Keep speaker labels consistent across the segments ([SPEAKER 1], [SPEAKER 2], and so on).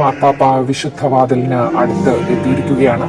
[SPEAKER 1] മാർപ്പാപ്പ വിശുദ്ധവാതിലിന് അടുത്ത് എത്തിയിരിക്കുകയാണ്.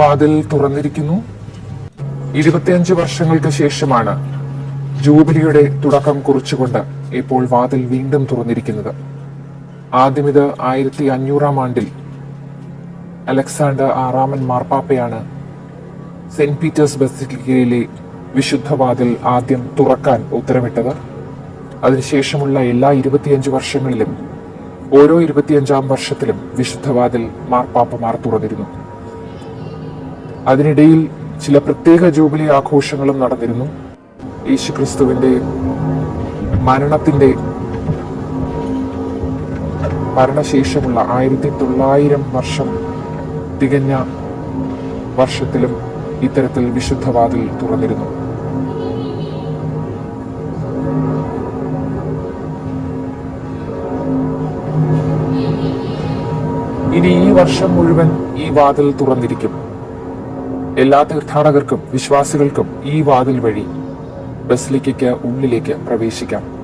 [SPEAKER 1] വാതിൽ തുറന്നിരിക്കുന്നു. ഇരുപത്തിയഞ്ച് വർഷങ്ങൾക്ക് ശേഷമാണ് ജൂബിലിയുടെ തുടക്കം കുറിച്ചുകൊണ്ട് ഇപ്പോൾ വാതിൽ വീണ്ടും തുറന്നിരിക്കുന്നത്. ആദ്യം ഇത് ആയിരത്തി അഞ്ഞൂറാം ആണ്ടിൽ അലക്സാണ്ടർ ആറാമൻ മാർപ്പാപ്പയാണ് സെന്റ് പീറ്റേഴ്സ് ബസിലിക്കയിലെ വിശുദ്ധവാതിൽ ആദ്യം തുറക്കാൻ ഉത്തരവിട്ടത്. അതിനുശേഷമുള്ള എല്ലാ ഇരുപത്തിയഞ്ച് വർഷങ്ങളിലും ഓരോ ഇരുപത്തിയഞ്ചാം വർഷത്തിലും വിശുദ്ധവാതിൽ മാർപ്പാപ്പമാർ തുറന്നിരുന്നു. അതിനിടയിൽ ചില പ്രത്യേക ജൂബിലി ആഘോഷങ്ങളും നടന്നിരുന്നു. യേശുക്രിസ്തുവിന്റെ മരണത്തിന്റെ മരണശേഷമുള്ള ആയിരത്തി തൊള്ളായിരം വർഷം തികഞ്ഞ വർഷത്തിലും ഇത്തരത്തിൽ വിശുദ്ധവാതിൽ തുറന്നിരുന്നു. ഇനി ഈ വർഷം മുഴുവൻ ഈ വാതിൽ തുറന്നിരിക്കും. എല്ലാ തീർത്ഥാടകർക്കും വിശ്വാസികൾക്കും ഈ വാതിൽ വഴി ബസ്ലിക്കയ്ക്ക് ഉള്ളിലേക്ക് പ്രവേശിക്കാം.